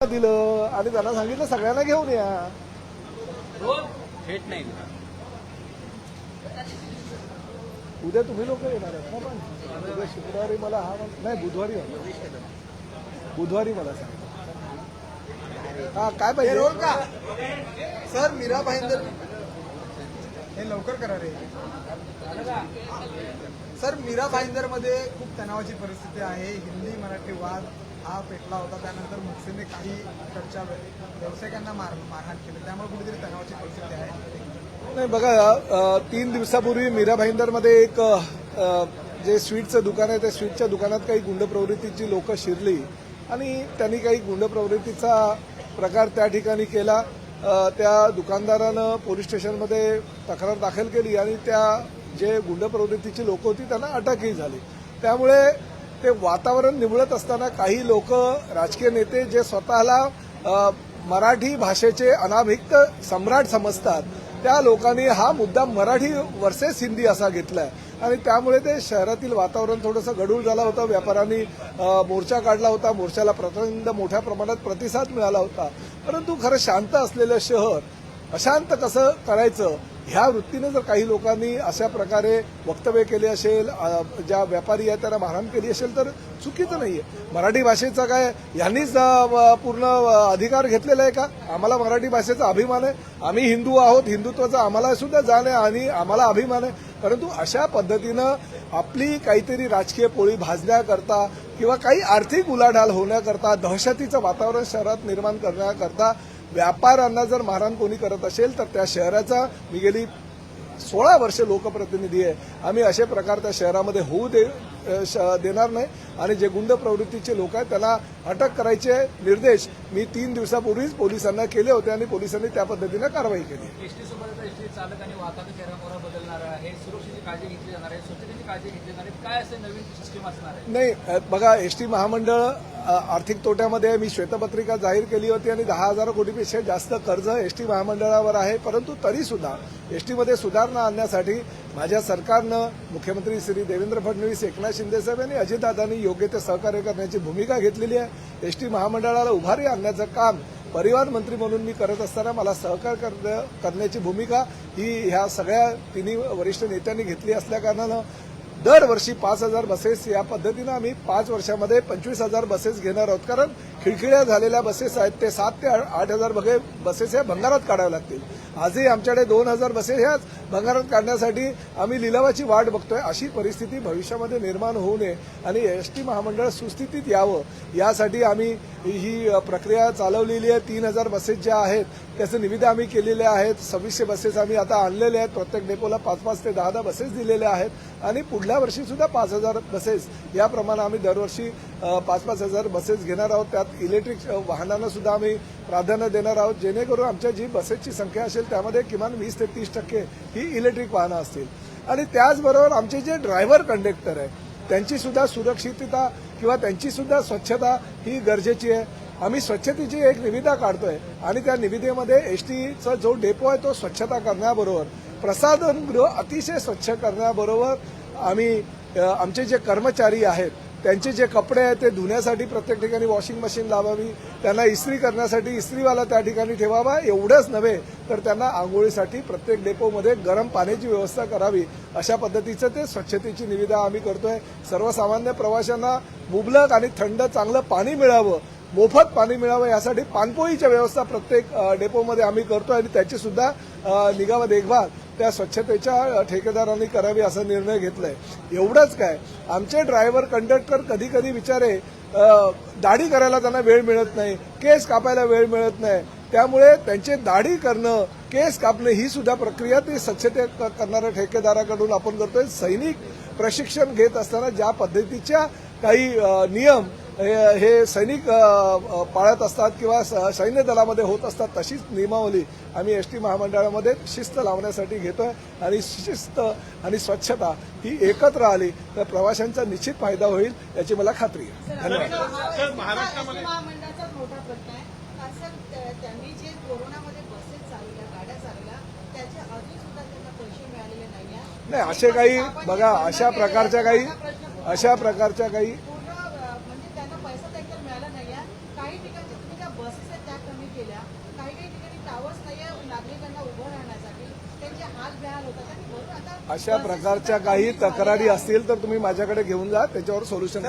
दिलं आणि त्यांना सांगितलं सगळ्यांना घेऊन या. थेट नाही. उद्या तुम्ही लोक येणार आहेत ना पण? उद्या शुक्रवारी मला हा नाही बुधवारी. बुधवारी मला सांगितलं हा काय पाहिजे? का सर मीरा भाईंदर. हे लवकर करा रे. सर मीरा भाईंदरमध्ये खूप तणावाची परिस्थिती आहे. हिंदी मराठी वाद. हा पेटला होता त्यानंतर मुक्सेने काही इकडच्या व्यावसायिकांना मार मारहाण केली. त्यामुळे कुठेतरी तणावाची परिस्थिती आहे. नाही बघा तीन दिवसापूर्वी मीरा भाईंदरमध्ये एक जे स्वीटचं दुकान आहे त्या स्वीटच्या दुकानात काही गुंड प्रवृत्तीची लोक शिरली आणि त्यांनी काही गुंड प्रवृत्तीचा प्रकार त्या ठिकाणी केला. त्या दुकानदारानं पोलीस स्टेशनमध्ये तक्रार दाखल केली आणि त्या जे गुंड प्रवृत्तीची लोक होती त्यांना अटकही झाली. त्यामुळे ते वातावरण निवळत असताना काही लोक राजकीय नेते जे स्वतःला मराठी भाषेचे अनाभिक्त सम्राट समजतात त्या लोकांनी हा मुद्दा मराठी वर्सेस हिंदी असा घेतलाय. आणि त्यामुळे ते शहरातील वातावरण थोडंसं गडूळ झालं होतं व्यापाऱ्यांनी मोर्चा काढला होता मोर्चाला प्रचंड मोठ्या प्रमाणात प्रतिसाद मिळाला होता. परंतु खरं शांत असलेलं शहर अशांत कसं करायचं? ह्या वृत्तीनं जर काही लोकांनी अशा प्रकारे वक्तव्य केले असेल ज्या व्यापारी आहेत त्यांना मारहाण केली असेल तर चुकीचं नाही आहे मराठी भाषेचा काय यांनीच पूर्ण अधिकार घेतलेला आहे का? आम्हाला मराठी भाषेचा अभिमान आहे. आम्ही हिंदू आहोत हिंदुत्वाचा आम्हाला सुद्धा जाण आहे आणि आम्हाला अभिमान आहे. परंतु अशा पद्धतीनं आपली काहीतरी राजकीय पोळी भाजण्याकरता किंवा काही आर्थिक उलाढाल होण्याकरता दहशतीचं वातावरण शहरात निर्माण करण्याकरता व्यापाऱ्यांना जर मारहाण कोणी करत असेल तर त्या शहराचा मी गेली सोळा वर्ष लोकप्रतिनिधी आहे. आम्ही असे प्रकार त्या शहरामध्ये होऊ दे देणार नाही. आणि जे गुंड प्रवृत्तीचे लोक आहेत त्यांना अटक करायचे निर्देश मी तीन दिवसापूर्वीच पोलिसांना केले होते आणि पोलिसांनी त्या पद्धतीनं कारवाई केली. नाही बघा एस टी महामंडळ आर्थिक तोट्यामध्ये मी श्वेतपत्रिका जाहीर केली होती आणि दहा हजार कोटीपेक्षा जास्त कर्ज एस टी महामंडळावर आहे. परंतु तरीसुद्धा एस टीमध्ये सुधारणा आणण्यासाठी माझ्या सरकारनं मुख्यमंत्री श्री देवेंद्र फडणवीस एकनाथ शिंदेसाहेब यांनी अजितदादांनी योग्य ते सहकार्य करण्याची भूमिका घेतलेली आहे. एस टी महामंडळाला उभारी आणण्याचं काम परिवहन मंत्री म्हणून मी करत असताना मला सहकार्य करण्याची भूमिका ही ह्या सगळ्या तिन्ही वरिष्ठ नेत्यांनी घेतली असल्याकारणानं दरवर्षी पाच हजार बसेस या पद्धतीनं आम्ही पाच वर्षामध्ये पंचवीस हजार बसेस घेणार आहोत. कारण खिळखिळ्या झालेल्या बसेस आहेत ते सात ते आठ हजार बघे बसेस ह्या भंगारात काढाव्या लागतील. आजही आमच्याकडे दोन हजार बसेस ह्याच भंगारात काढण्यासाठी आम्ही लिलावाची वाट बघतोय. अशी परिस्थिती भविष्यामध्ये निर्माण होऊ नये आणि एस टी महामंडळ सुस्थितीत यावं यासाठी आम्ही ही प्रक्रिया चालवलेली आहे. तीन हजार बसेस ज्या आहेत त्याचे निविदा आम्ही केलेल्या आहेत. सव्वीसशे बसेस आम्ही आता आणलेले आहेत. प्रत्येक डेपोला पाच पाच ते दहा दहा बसेस दिलेल्या आहेत. आणि पुढल्या पुढल्या वर्षीसुद्धा पाच हजार बसेस याप्रमाणे आम्ही दरवर्षी पाच पाच हजार बसेस घेणार आहोत. त्यात इलेक्ट्रिक वाहनांनासुद्धा आम्ही प्राधान्य देणार आहोत. जेणेकरून आमच्या जी बसेसची संख्या असेल त्यामध्ये किमान वीस ते तीस टक्के ही इलेक्ट्रिक वाहनं असतील. आणि त्याचबरोबर आमचे जे ड्रायव्हर कंडक्टर आहे त्यांची सुद्धा सुरक्षितता किंवा त्यांची सुद्धा स्वच्छता ही गरजेची आहे. आम्ही स्वच्छतेची एक निविदा काढतोय आणि त्या निविदेमध्ये एस टीचा जो डेपो आहे तो स्वच्छता करण्याबरोबर प्रसाधनगृह अतिशय स्वच्छ करण्याबरोबर आम्ही आमचे जे कर्मचारी आहेत त्यांचे जे कपडे आहेत ते धुण्यासाठी प्रत्येक ठिकाणी वॉशिंग मशीन लावावी त्यांना इस्त्री करण्यासाठी इस्त्रीवाला त्या ठिकाणी ठेवावा एवढंच नव्हे तर त्यांना आंघोळीसाठी प्रत्येक डेपोमध्ये गरम पाण्याची व्यवस्था करावी अशा पद्धतीचं ते स्वच्छतेची निविदा आम्ही करतोय. सर्वसामान्य प्रवाशांना मुबलक आणि थंड चांगलं पाणी मिळावं मोफत पाणी मिळावं यासाठी पाणपोईच्या व्यवस्था प्रत्येक डेपोमध्ये आम्ही करतो आणि त्याची सुद्धा निगा व देखभाल. त्या स्वच्छतेच्या ठेकेदारांनी करावी असा निर्णय घेतलाय. एवढंच काय आमचे ड्रायव्हर कंडक्टर कधी कधी विचारे दाढी करायला त्यांना वेळ मिळत नाही केस कापायला वेळ मिळत नाही. त्यामुळे त्यांचे दाढी करणं केस कापणं ही सुद्धा प्रक्रिया ते स्वच्छते करणाऱ्या ठेकेदाराकडून आपण करतोय. सैनिक प्रशिक्षण घेत असताना ज्या पद्धतीच्या काही नियम हे हे सैनिक पाळत असतात किंवा स- सैन्य दलामध्ये होत असतात तशीच नियमावली आम्ही एस टी महामंडळामध्ये शिस्त लावण्यासाठी घेतोय आणि शिस्त आणि स्वच्छता ही एकत्र आली तर प्रवाशांचा निश्चित फायदा होईल याची मला खात्री आहे. धन्यवाद. नाही असे काही बघा अशा प्रकारच्या काही अशा प्रकारच्या काही अशा प्रकारच्या काही तक्रारी असतील तर तुम्ही माझ्याकडे घेऊन जा त्याच्यावर सोल्युशन